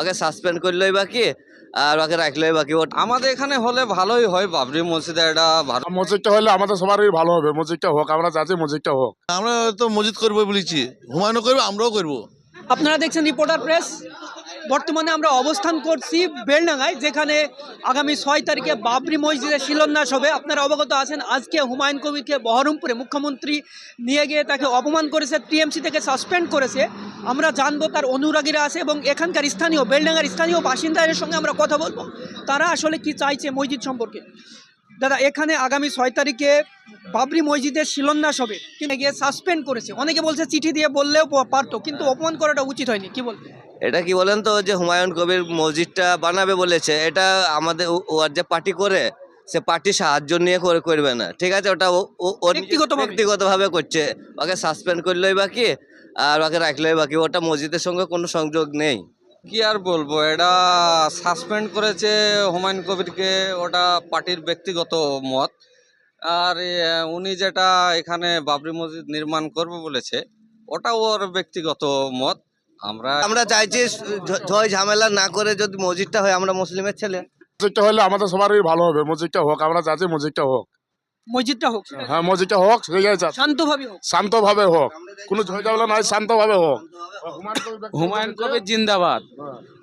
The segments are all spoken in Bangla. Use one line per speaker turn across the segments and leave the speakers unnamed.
ওকে সাসপেন্ড করলেই বাকি আর ওকে রাখলেই বাকি।
আমাদের এখানে হলে ভালোই হয় বাবরি মসজিদে এটা ভালো
মসজিদটা হলে আমাদের সবারই ভালো হবে মসজিদটা হোক আমরা চাচ্ছি মসজিদটা হোক।
আমরা তো মসজিদ করব বলেছি হুমায়ুনও করব আমরাও করব।
আপনারা দেখছেন রিপোর্টার প্রেস বর্তমানে আমরা অবস্থান করছি বেলডাঙ্গায় যেখানে আগামী ছয় তারিখে বাবরি মসজিদের শিলান্যাস হবে। আপনারা অবগত আছেন আজকে হুমায়ুন কবিরকে বহরমপুরে মুখ্যমন্ত্রী নিয়ে গিয়ে তাকে অপমান করেছে টিএমসি থেকে সাসপেন্ড করেছে। আমরা জানব তার অনুরাগীরা আছে এবং এখানকার স্থানীয় বেলডাঙ্গার স্থানীয় বাসিন্দাদের সঙ্গে আমরা কথা বলব। তারা আসলে কি চাইছে মসজিদ সম্পর্কে? দাদা এখানে আগামী ছয় তারিখে বাবরি মসজিদের শিলান্যাস হবে। কিন্তু গিয়ে সাসপেন্ড করেছে। অনেকে বলছে চিঠি দিয়ে বললেও পারতো কিন্তু অপমান করাটা উচিত হয়নি। কি বলবে
এটা কি বলেন তো যে হুমায়ুন কবির মসজিদটা বানাবে বলেছে এটা আমাদের ও- ওর যে পার্টি করে সে পার্টি সাহায্য নিয়ে করে করবে না। ঠিক আছে ওটা
ব্যক্তিগতভাবে।
করছে। ওকে সাসপেন্ড করলেই বাকি আর ওকে রাখলেই বাকি ওটা মসজিদের সঙ্গে কোনো সংযোগ নেই।
কি আর বলব এটা সাসপেন্ড করেছে হুমায়ুন কবিরকে ওটা পার্টির ব্যক্তিগত মত। আর এ, উনি যেটা এখানে বাবরি মসজিদ নির্মাণ করবে বলেছে ওটা ওর ব্যক্তিগত মত। আমরা
আমরা চাইছি ঝয় ঝামেলা না করে যদি মসজিদটা হয় আমরা মুসলিমের ছেলে।
মসজিদটা হলে আমাদের সবারই ভালো হবে মসজিদটা হোক আমরা চাচ্ছি মসজিদটা হোক।
মসজিদটা হোক।
হ্যাঁ মসজিদটা হোক সেটাই চাচ্ছি
শান্তভাবে হোক।
শান্তভাবে হোক। কোনো ঝগড়া নয় শান্তভাবে হোক।
হুমায়ুন কবির জিন্দাবাদ।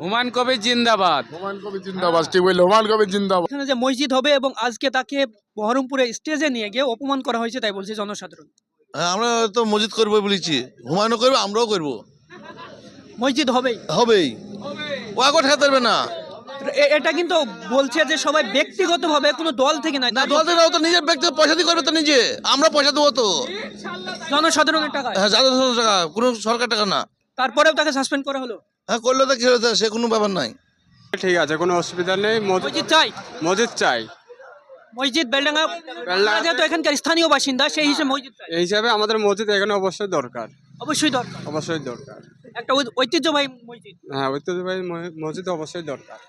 হুমায়ুন কবির জিন্দাবাদ।
হুমায়ুন কবির জিন্দাবাদ ঠিক বললে। হুমায়ুন কবির জিন্দাবাদ।
এখানে যে মসজিদ হবে এবং আজকে তাকে বহরমপুরে স্টেজে নিয়ে গিয়ে অপমান করা হয়েছে তাই বলছে জনসাধারণ।
হ্যাঁ আমরা তো মসজিদ করব বলেছি। হুমায়ুনও করব আমরাও করব।
মসজিদ হবেই।
হবেই। ও আগে ঠেকাতে পারবে না?
এটা কিন্তু বলছে যে সবাই ব্যক্তিগতভাবে কোনো দল থেকে নয়।
না দল থেকে তো নিজের ব্যক্তি পয়সা দিয়ে করবে তো নিজে। আমরা পয়সা দেবো তো।
জনসাধারণের টাকা।
হ্যাঁ যাদের টাকা। কোনো সরকার টাকা না।
তারপরেও তাকে সাসপেন্ড করা হলো?
হ্যাঁ করলে তো কি হয়েছে সে কোনো ব্যাপার নাই।
ঠিক আছে কোনো অসুবিধা নেই।
মসজিদ চাই।
মসজিদ চাই।
মসজিদ বেলডাঙ্গা আপনারা যেহেতু এখানকার স্থানীয় বাসিন্দা সেই হিসেবে মসজিদ চাই।
এই হিসাবে আমাদের মসজিদ এখানে অবশ্যই দরকার।
অবশ্যই দরকার।
অবশ্যই দরকার।
একটা ঐতিহ্যবাহী মসজিদ।
হ্যাঁ ঐতিহ্যবাহী মসজিদ অবশ্যই দরকার।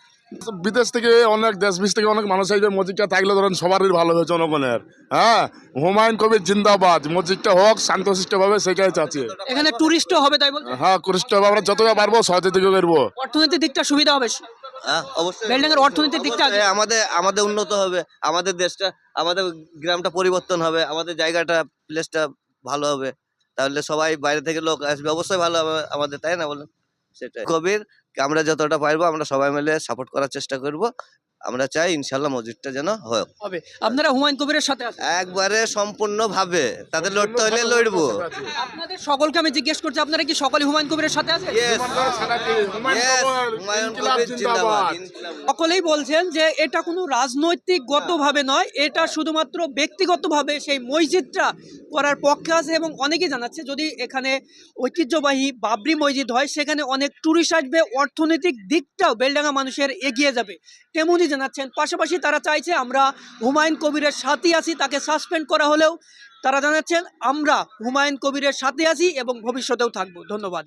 বিদেশ থেকে অনেক দেশ বিদেশ থেকে অনেক মানুষ আসবে মসজিদটা থাকলে ধরেন সবারই ভালো হবে জনগণের। হ্যাঁ হুমায়ুন কবির জিন্দাবাদ মসজিদটা হোক শান্তশিষ্টভাবে সেটাই চাচ্ছি।
এখানে টুরিস্টও হবে তাই বলছে
হ্যাঁ কৃষ্ণভাবে আমরা যতটা পারব সহজে থেকে করব
অর্থনৈতিক দিকটা সুবিধা হবে।
হ্যাঁ অবশ্যই।
দিকটা
আমাদের আমাদের উন্নত হবে আমাদের দেশটা আমাদের গ্রামটা পরিবর্তন হবে আমাদের জায়গাটা প্লেসটা ভালো হবে। তাহলে সবাই বাইরে থেকে লোক আসবে অবশ্যই ভালো হবে আমাদের তাই না বলুন? সেটাই। কবির আমরা যতটা পারব আমরা সবাই মিলে সাপোর্ট করার চেষ্টা করব। আমরা চাই ইনশাল্লাহ মসজিদটা যেন হয়।
হবে। আপনারা হুমায়ুন কবিরের সাথে আছেন?
একবারে সম্পূর্ণ ভাবে তাদের লড়তে হলে লড়বো।
আপনাদের সকলকে আমি জিজ্ঞেস করছি আপনারা কি সকলে হুমায়ুন কবিরের সাথে আছেন? সকলেই বলছেন যে এটা কোনো রাজনৈতিক গতভাবে নয় এটা শুধুমাত্র ব্যক্তিগতভাবে সেই মসজিদটা করার পক্ষে আছে এবং অনেকেই জানাচ্ছে যদি এখানে ঐতিহ্যবাহী বাবরি মসজিদ হয় সেখানে অনেক টুরিস্ট আসবে অর্থনৈতিক দিকটাও বেলডাঙ্গা মানুষের এগিয়ে যাবে। তেমনই জানাচ্ছেন। পাশাপাশি তারা চাইছে আমরা হুমায়ুন কবিরের সাথে আছি, তাকে সাসপেন্ড করা হলেও। তারা জানাচ্ছেন, আমরা হুমায়ুন কবিরের সাথে আছি এবং ভবিষ্যতেও থাকব। ধন্যবাদ।